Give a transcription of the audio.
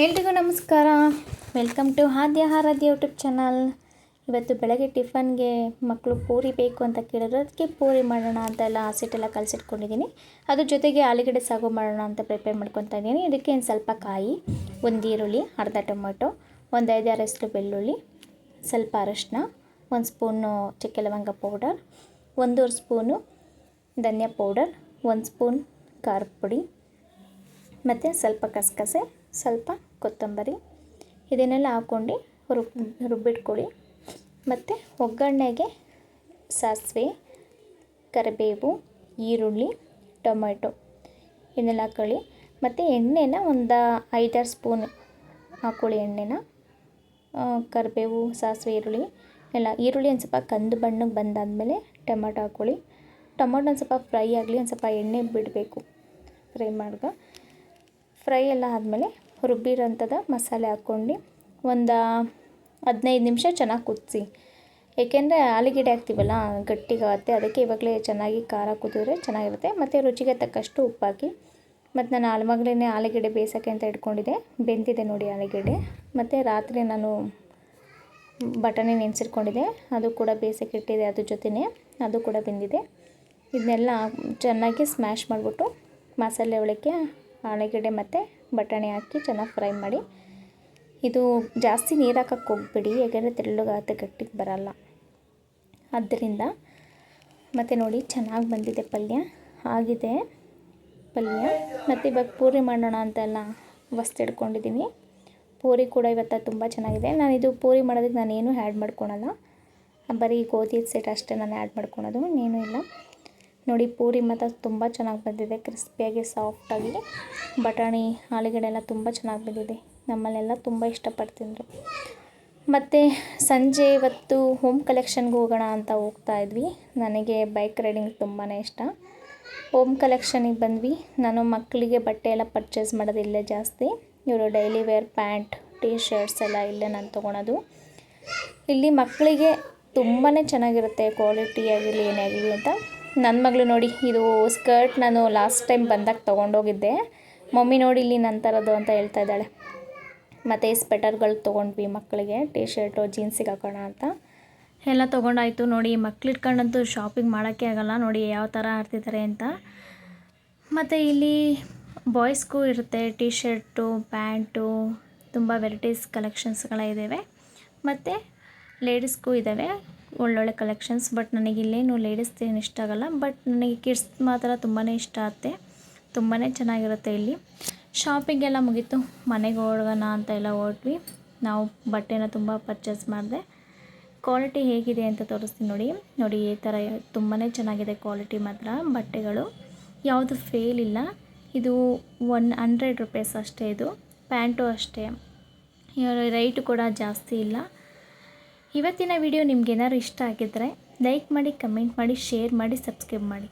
ಎಲ್ರಿಗೂ ನಮಸ್ಕಾರ. Welcome to Adya Aradhya YouTube channel ಇವತ್ತು ಬೆಳಗ್ಗೆ ಟಿಫನ್ಗೆ ಮಕ್ಕಳು ಪೂರಿ ಬೇಕು ಅಂತ ಕೇಳಿದ್ರು. ಅದಕ್ಕೆ ಪೂರಿ ಮಾಡೋಣ ಅಂತ ಎಲ್ಲ ಹಸಿಟ್ಟೆಲ್ಲ ಕಲಸಿಟ್ಕೊಂಡಿದ್ದೀನಿ. ಅದ್ರ ಜೊತೆಗೆ ಆಲೂಗಡ್ಡೆ ಸಾಗು ಮಾಡೋಣ ಅಂತ ಪ್ರಿಪೇರ್ ಮಾಡ್ಕೊತಾ ಇದ್ದೀನಿ. ಇದಕ್ಕೆ ಒಂದು ಸ್ವಲ್ಪ ಕಾಯಿ, ಒಂದು ಈರುಳ್ಳಿ, ಅರ್ಧ ಟೊಮೆಟೊ, ಒಂದು ಐದಾರಷ್ಟು ಬೆಳ್ಳುಳ್ಳಿ, ಸ್ವಲ್ಪ ಅರಶಿನ, ಒಂದು ಸ್ಪೂನು ಚಕ್ಕೆ ಲವಂಗ ಪೌಡರ್, ಒಂದೂವರೆ ಸ್ಪೂನು ಧನಿಯಾ ಪೌಡರ್, ಒಂದು ಸ್ಪೂನ್ ಖಾರ ಪುಡಿ, ಮತ್ತು ಸ್ವಲ್ಪ ಕಸಕಸೆ ಸ್ವಲ್ಪ ಕೊತ್ತಂಬರಿ ಇದನ್ನೆಲ್ಲ ಹಾಕ್ಕೊಂಡು ರುಬ್ ರುಬ್ಬಿಟ್ಕೊಳ್ಳಿ. ಮತ್ತು ಒಗ್ಗರಣೆಗೆ ಸಾಸಿವೆ, ಕರಿಬೇವು, ಈರುಳ್ಳಿ, ಟೊಮೆಟೊ ಇದನ್ನೆಲ್ಲ ಹಾಕ್ಕೊಳ್ಳಿ ಮತ್ತು ಎಣ್ಣೆನ ಒಂದು ಐದಾರು ಸ್ಪೂನ್ ಹಾಕ್ಕೊಳ್ಳಿ ಎಣ್ಣೆನ. ಕರಿಬೇವು, ಸಾಸಿವೆ, ಈರುಳ್ಳಿ ಎಲ್ಲ ಈರುಳ್ಳಿ ಒಂದು ಸ್ವಲ್ಪ ಕಂದು ಬಣ್ಣಕ್ಕೆ ಬಂದಾದಮೇಲೆ ಟೊಮೆಟೊ ಹಾಕ್ಕೊಳ್ಳಿ ಟೊಮೊಟೊ ಒಂದು ಸ್ವಲ್ಪ ಫ್ರೈ ಆಗಲಿ, ಒಂದು ಸ್ವಲ್ಪ ಎಣ್ಣೆ ಬಿಡಬೇಕು. ಫ್ರೈ ಮಾಡ್ಕೊ. ಫ್ರೈ ಎಲ್ಲ ಆದಮೇಲೆ ರುಬ್ಬಿರೋಂಥದ್ದು ಮಸಾಲೆ ಹಾಕ್ಕೊಂಡು ಒಂದು ಹದಿನೈದು ನಿಮಿಷ ಚೆನ್ನಾಗಿ ಕುದಿಸಿ. ಏಕೆಂದರೆ ಆಲೂಗೆಡ್ಡೆ ಹಾಕ್ತೀವಲ್ಲ ಗಟ್ಟಿಗಾಗುತ್ತೆ ಅದಕ್ಕೆ ಇವಾಗಲೇ ಚೆನ್ನಾಗಿ ಖಾರ ಕುದಿದ್ರೆ ಚೆನ್ನಾಗಿರುತ್ತೆ. ಮತ್ತು ರುಚಿಗೆ ತಕ್ಕಷ್ಟು ಉಪ್ಪಾಕಿ. ಮತ್ತು ನಾನು ಆಲ್ಮಗ್ಲೇ ಆಲೂಗೆಡ್ಡೆ ಬೇಯಿಸೋಕ್ಕೆ ಅಂತ ಇಟ್ಕೊಂಡಿದ್ದೆ. ಬೆಂದಿದೆ ನೋಡಿ ಆಲೂಗೆಡ್ಡೆ. ಮತ್ತು ರಾತ್ರಿ ನಾನು ಬಟಾಣಿ ನೆನೆಸಿಟ್ಕೊಂಡಿದ್ದೆ. ಅದು ಕೂಡ ಬೇಯಿಸೋಕೆ ಇಟ್ಟಿದೆ ಅದ್ರ ಜೊತೆನೇ. ಅದು ಕೂಡ ಬೆಂದಿದೆ. ಇದನ್ನೆಲ್ಲ ಚೆನ್ನಾಗಿ ಸ್ಮ್ಯಾಶ್ ಮಾಡಿಬಿಟ್ಟು ಮಸಾಲೆ ಒಳಕ್ಕೆ ಆಲೂಗೆಡ್ಡೆ ಮತ್ತು ಬಟಾಣಿ ಹಾಕಿ ಚೆನ್ನಾಗಿ ಫ್ರೈ ಮಾಡಿ. ಇದು ಜಾಸ್ತಿ ನೀರು ಹಾಕಕ್ಕೆ ಹೋಗ್ಬೇಡಿ, ಯಾಕೆಂದರೆ ತೆಳ್ಳಗಾಗುತ್ತೆ, ಗಟ್ಟಿಗೆ ಬರಲ್ಲ. ಆದ್ದರಿಂದ ಮತ್ತು ನೋಡಿ ಚೆನ್ನಾಗಿ ಬಂದಿದೆ ಪಲ್ಯ. ಆಗಿದೆ ಪಲ್ಯ. ಮತ್ತು ಇವಾಗ ಪೂರಿ ಮಾಡೋಣ ಅಂತೆಲ್ಲ ವಸ್ತು ಹಿಡ್ಕೊಂಡಿದ್ದೀನಿ ಪೂರಿ ಕೂಡ ಇವತ್ತು ತುಂಬ ಚೆನ್ನಾಗಿದೆ. ನಾನು ಇದು ಪೂರಿ ಮಾಡೋದಕ್ಕೆ ನಾನೇನು ಆ್ಯಡ್ ಮಾಡ್ಕೊಳಲ್ಲ. ಬರೀ ಗೋಧಿ ಸೆಟ್ ಅಷ್ಟೇ ನಾನು ಆ್ಯಡ್ ಮಾಡ್ಕೊಳೋದು, ಇನ್ನೇನು ಇಲ್ಲ. ನೋಡಿ ಪೂರಿ ಮಾತ್ರ ತುಂಬ ಚೆನ್ನಾಗಿ ಬಂದಿದೆ. ಕ್ರಿಸ್ಪಿಯಾಗಿ ಸಾಫ್ಟಾಗಿ ಬಟಾಣಿ ಆಲೂಗಡ್ಡೆ ಎಲ್ಲ ತುಂಬ ಚೆನ್ನಾಗಿ ಬಂದಿದೆ. ನಮ್ಮಲ್ಲೆಲ್ಲ ತುಂಬ ಇಷ್ಟಪಟ್ಟು ತಿಂದರು ಮತ್ತು ಸಂಜೆ ಇವತ್ತು ಹೋಮ್ ಕಲೆಕ್ಷನ್ಗೆ ಹೋಗೋಣ ಅಂತ ಹೋಗ್ತಾ ಇದ್ವಿ. ನನಗೆ ಬೈಕ್ ರೈಡಿಂಗ್ ತುಂಬಾ ಇಷ್ಟ. ಹೋಮ್ ಕಲೆಕ್ಷನಿಗೆ ಬಂದ್ವಿ. ನಾನು ಮಕ್ಕಳಿಗೆ ಬಟ್ಟೆ ಎಲ್ಲ ಪರ್ಚೇಸ್ ಮಾಡೋದು ಇಲ್ಲೇ ಜಾಸ್ತಿ. ಇವರು daily wear pant T shirts ಎಲ್ಲ ಇಲ್ಲೇ ನಾನು ತೊಗೊಳೋದು. ಇಲ್ಲಿ ಮಕ್ಕಳಿಗೆ ತುಂಬಾ ಚೆನ್ನಾಗಿರುತ್ತೆ ಕ್ವಾಲಿಟಿ ಆಗಿರಲಿ ಏನೇ ಆಗಲಿ ಅಂತ. ನನ್ನ ಮಗಳು ನೋಡಿ, ಇದು ಸ್ಕರ್ಟ್ ನಾನು ಲಾಸ್ಟ್ ಟೈಮ್ ಬಂದಾಗ ತೊಗೊಂಡೋಗಿದ್ದೆ. ಮಮ್ಮಿ ನೋಡಿ ಇಲ್ಲಿ ನನ್ನ ಥರದ್ದು ಅಂತ ಹೇಳ್ತಾ ಇದ್ದಾಳೆ. ಮತ್ತು ಸ್ವೆಟರ್ಗಳು ತೊಗೊಂಡ್ವಿ ಮಕ್ಕಳಿಗೆ ಟೀ ಶರ್ಟು ಜೀನ್ಸಿಗೆ ಹಾಕೋಣ ಅಂತ. ಎಲ್ಲ ತೊಗೊಂಡಾಯಿತು. ನೋಡಿ, ಮಕ್ಳು ಇಟ್ಕೊಂಡಂತೂ ಶಾಪಿಂಗ್ ಮಾಡೋಕ್ಕೆ ಆಗಲ್ಲ. ನೋಡಿ, ಯಾವ ಥರ ಆಡ್ತಿದ್ದಾರೆ ಅಂತ. ಮತ್ತು ಇಲ್ಲಿ ಬಾಯ್ಸ್ಗೂ ಇರುತ್ತೆ ಟೀ ಶರ್ಟು ಪ್ಯಾಂಟು, ತುಂಬ ವೆರೈಟೀಸ್ ಕಲೆಕ್ಷನ್ಸ್ಗಳಿದ್ದಾವೆ ಮತ್ತು ಲೇಡೀಸ್ಗೂ ಇದ್ದಾವೆ ಒಳ್ಳೊಳ್ಳೆ ಕಲೆಕ್ಷನ್ಸ್ ಬಟ್ ನನಗೆ ಇಲ್ಲೇನು ಲೇಡೀಸ್ ಏನು ಇಷ್ಟ ಆಗಲ್ಲ. ಬಟ್ ನನಗೆ ಕಿಡ್ಸ್ ಮಾತ್ರ ತುಂಬಾ ಇಷ್ಟ ಆಗುತ್ತೆ ತುಂಬಾ ಚೆನ್ನಾಗಿರುತ್ತೆ ಇಲ್ಲಿ. ಶಾಪಿಗೆಲ್ಲ ಮುಗೀತು. ಮನೆಗೆ ಹೋಗೋಣ ಅಂತ ಎಲ್ಲ ಹೊರಟ್ವಿ ನಾವು ಬಟ್ಟೆನ ತುಂಬ ಪರ್ಚೇಸ್ ಮಾಡಿದೆ. ಕ್ವಾಲಿಟಿ ಹೇಗಿದೆ ಅಂತ ತೋರಿಸ್ತೀನಿ ನೋಡಿ. ನೋಡಿ, ಈ ಥರ ತುಂಬಾ ಚೆನ್ನಾಗಿದೆ ಕ್ವಾಲಿಟಿ ಮಾತ್ರ ಬಟ್ಟೆಗಳು. ಯಾವುದು ಫೇಲ್ ಇಲ್ಲ. ಇದು ಒನ್ ಹಂಡ್ರೆಡ್ ರುಪೀಸ್ ಅಷ್ಟೇ ಇದು. ಪ್ಯಾಂಟು ಅಷ್ಟೇ. ರೈಟು ಕೂಡ ಜಾಸ್ತಿ ಇಲ್ಲ. ಇವತ್ತಿನ ವಿಡಿಯೋ ನಿಮ್ಗೆ ಏನಾದ್ರು ಇಷ್ಟ ಆಗಿದ್ದರೆ ಲೈಕ್ ಮಾಡಿ ಕಮೆಂಟ್ ಮಾಡಿ ಶೇರ್ ಮಾಡಿ ಸಬ್ಸ್ಕ್ರೈಬ್ ಮಾಡಿ.